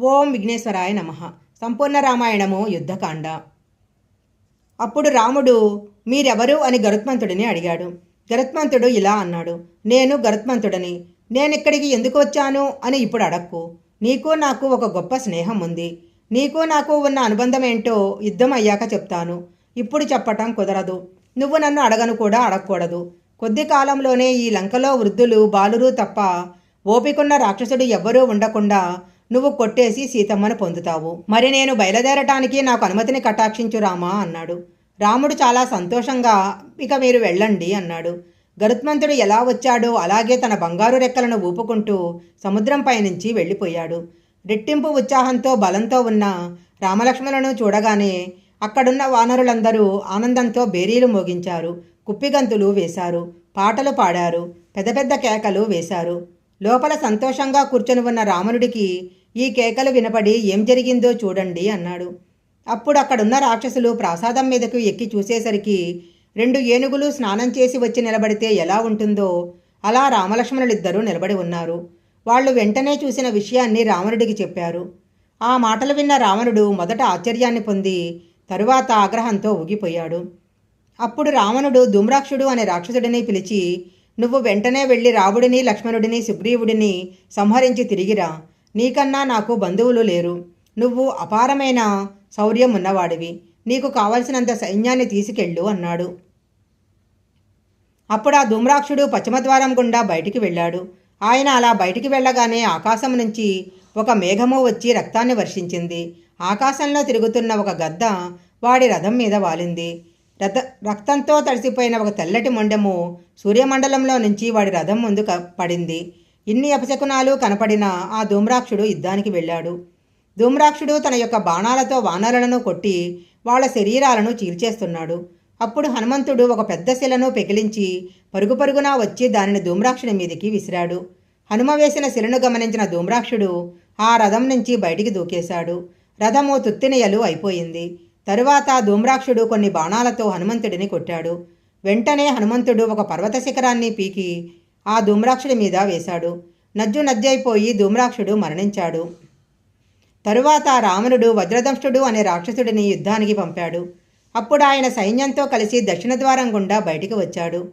ఓం విఘ్నేశ్వరాయ నమ. సంపూర్ణ రామాయణము యుద్ధకాండ. అప్పుడు రాముడు మీరెవరు? అని గరుత్మంతుడిని అడిగాడు. గరుత్మంతుడు ఇలా అన్నాడు నేను గరుత్మంతుడని. నేనిక్కడికి ఎందుకు వచ్చాను? అని ఇప్పుడు అడక్కు. నీకు నాకు ఒక గొప్ప స్నేహం ఉంది. నీకు నాకు ఉన్న అనుబంధం ఏంటో యుద్ధం అయ్యాక చెప్తాను. ఇప్పుడు చెప్పటం కుదరదు. నువ్వు నన్ను అడగను కూడా అడగకూడదు కొద్ది కాలంలోనే ఈ లంకలో వృద్ధులు బాలురు తప్ప ఓపికన్న రాక్షసుడు ఎవ్వరూ ఉండకుండా నువ్వు కొట్టేసి సీతమ్మను పొందుతావు. మరి నేను బయలుదేరటానికి నాకు అనుమతిని కటాక్షించు రామా? అన్నాడు. రాముడు చాలా సంతోషంగా ఇక మీరు వెళ్ళండి అన్నాడు. గరుత్మంతుడు ఎలా వచ్చాడో అలాగే తన బంగారు రెక్కలను ఊపుకుంటూ సముద్రంపై నుంచి వెళ్ళిపోయాడు. రెట్టింపు ఉత్సాహంతో బలంతో ఉన్న రామలక్ష్మణులను చూడగానే అక్కడున్న వానరులందరూ ఆనందంతో బేరీలు మోగించారు. కుప్పిగంతులు వేశారు. పాటలు పాడారు. పెద్ద పెద్ద కేకలు వేశారు. లోపల సంతోషంగా కూర్చొని ఉన్న రామనుడికి ఈ కేకలు వినపడి ఏం జరిగిందో చూడండి అన్నాడు. అప్పుడు అక్కడున్న రాక్షసులు ప్రాసాదం మీదకు ఎక్కి చూసేసరికి రెండు ఏనుగులు స్నానం చేసి వచ్చి నిలబడితే ఎలా ఉంటుందో అలా రామలక్ష్మణులిద్దరూ నిలబడి ఉన్నారు. వాళ్ళు వెంటనే చూసిన విషయాన్ని రావణుడికి చెప్పారు. ఆ మాటలు విన్న రావణుడు మొదట ఆశ్చర్యాన్ని పొంది తరువాత ఆగ్రహంతో ఊగిపోయాడు. అప్పుడు రావణుడు ధూమ్రాక్షుడు అనే రాక్షసుడిని పిలిచి నువ్వు వెంటనే వెళ్ళి రావుడిని లక్ష్మణుడిని సుగ్రీవుడిని సంహరించి తిరిగిరా. నీకన్నా నాకు బంధువులు లేరు. నువ్వు అపారమైన శౌర్యం ఉన్నవాడివి నీకు కావలసినంత సైన్యాన్ని తీసుకెళ్ళు అన్నాడు. అప్పుడు ఆ ధూమ్రాక్షుడు పశ్చిమద్వారం గుండా బయటికి వెళ్ళాడు. ఆయన అలా బయటికి వెళ్ళగానే ఆకాశం నుంచి ఒక మేఘము వచ్చి రక్తాన్ని వర్షించింది. ఆకాశంలో తిరుగుతున్న ఒక గద్ద వాడి రథం మీద వాలింది. రథ రక్తంతో తడిసిపోయిన ఒక తెల్లటి మొండెము సూర్యమండలంలో నుంచి వాడి రథం ముందు పడింది. ఇన్ని అపశకునాలు కనపడిన ఆ ధూమ్రాక్షుడు యుద్ధానికి వెళ్ళాడు. ధూమ్రాక్షుడు తన యొక్క బాణాలతో వానరులను కొట్టి వాళ్ళ శరీరాలను చీల్చేస్తున్నాడు. అప్పుడు హనుమంతుడు ఒక పెద్ద శిలను పెకిలించి పరుగు పరుగునా వచ్చి దానిని ధూమ్రాక్షుని మీదికి విసిరాడు. హనుమ వేసిన శిలను గమనించిన ధూమ్రాక్షుడు ఆ రథం నుంచి బయటికి దూకేశాడు. రథము తుత్తినయలు అయిపోయింది. తరువాత ధూమ్రాక్షుడు కొన్ని బాణాలతో హనుమంతుడిని కొట్టాడు. వెంటనే హనుమంతుడు ఒక పర్వత శిఖరాన్ని పీకి ఆ ధూమ్రాక్షుడి మీద వేశాడు. నజ్జు నజ్జైపోయి ధూమ్రాక్షుడు మరణించాడు. తరువాత రావణుడు వజ్రదంష్టుడు అనే రాక్షసుడిని యుద్ధానికి పంపాడు. అప్పుడు ఆయన సైన్యంతో కలిసి దక్షిణ ద్వారం గుండా బయటికి వచ్చాడు.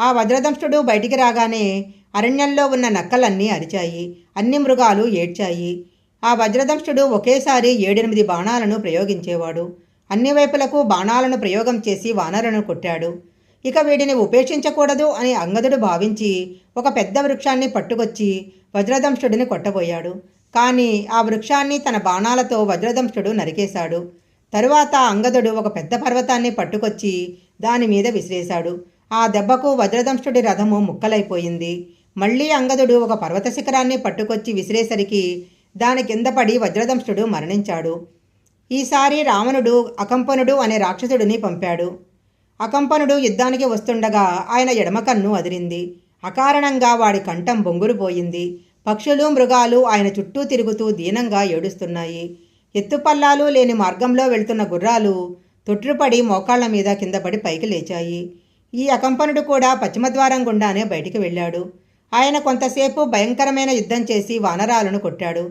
ఆ వజ్రదంష్టుడు బయటికి రాగానే అరణ్యంలో ఉన్న నక్కలన్నీ అరిచాయి. అన్ని మృగాలు ఏడ్చాయి. ఆ వజ్రదంష్టుడు ఒకేసారి ఏడెనిమిది బాణాలను ప్రయోగించేవాడు. అన్ని వైపులకు బాణాలను ప్రయోగం చేసి వానరులను కొట్టాడు. ఇక వీడిని ఉపేక్షించకూడదు అని అంగదుడు భావించి ఒక పెద్ద వృక్షాన్ని పట్టుకొచ్చి వజ్రదంశుడిని కొట్టబోయాడు. కానీ ఆ వృక్షాన్ని తన బాణాలతో వజ్రదంశుడు నరికేశాడు. తరువాత అంగదుడు ఒక పెద్ద పర్వతాన్ని పట్టుకొచ్చి దాని మీద విసిరేశాడు. ఆ దెబ్బకు వజ్రదంశుడి రథము ముక్కలైపోయింది. మళ్ళీ అంగదుడు ఒక పర్వత శిఖరాన్ని పట్టుకొచ్చి విసిరేసరికి దాని కింద పడి వజ్రదంశుడు మరణించాడు. ఈసారి రావణుడు అకంపనుడు అనే రాక్షసుడిని పంపాడు. అకంపనుడు యుద్ధానికి వస్తుండగా ఆయన ఎడమ కన్ను అదిరింది. అకారణంగా వాడి కంఠం బొంగురుపోయింది. పక్షులు మృగాలు ఆయన చుట్టూ తిరుగుతూ దీనంగా ఏడుస్తున్నాయి. ఎత్తుపల్లాలు లేని మార్గంలో వెళ్తున్న గుర్రాలు తొట్టుపడి మోకాళ్ళ మీద కిందపడి పైకి లేచాయి. ఈ అకంపనుడు కూడా పశ్చిమద్వారం గుండానే బయటికి వెళ్ళాడు. ఆయన కొంతసేపు భయంకరమైన యుద్ధం చేసి వానరాలను కొట్టాడు.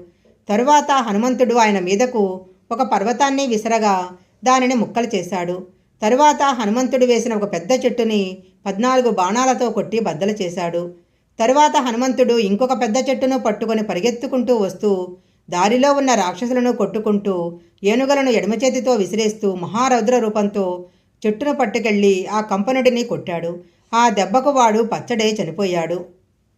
తరువాత హనుమంతుడు ఆయన మీదకు ఒక పర్వతాన్ని విసరగా దానిని ముక్కలు చేశాడు. తరువాత హనుమంతుడు వేసిన ఒక పెద్ద చెట్టుని పద్నాలుగు బాణాలతో కొట్టి బద్దలు చేశాడు. తరువాత హనుమంతుడు ఇంకొక పెద్ద చెట్టును పట్టుకొని పరిగెత్తుకుంటూ వస్తూ దారిలో ఉన్న రాక్షసులను కొట్టుకుంటూ ఏనుగలను ఎడమ చేతితో విసిరేస్తూ మహారౌద్ర రూపంతో చెట్టును పట్టుకెళ్ళి ఆ కంపనుడిని కొట్టాడు. ఆ దెబ్బకు వాడు పచ్చడే చనిపోయాడు.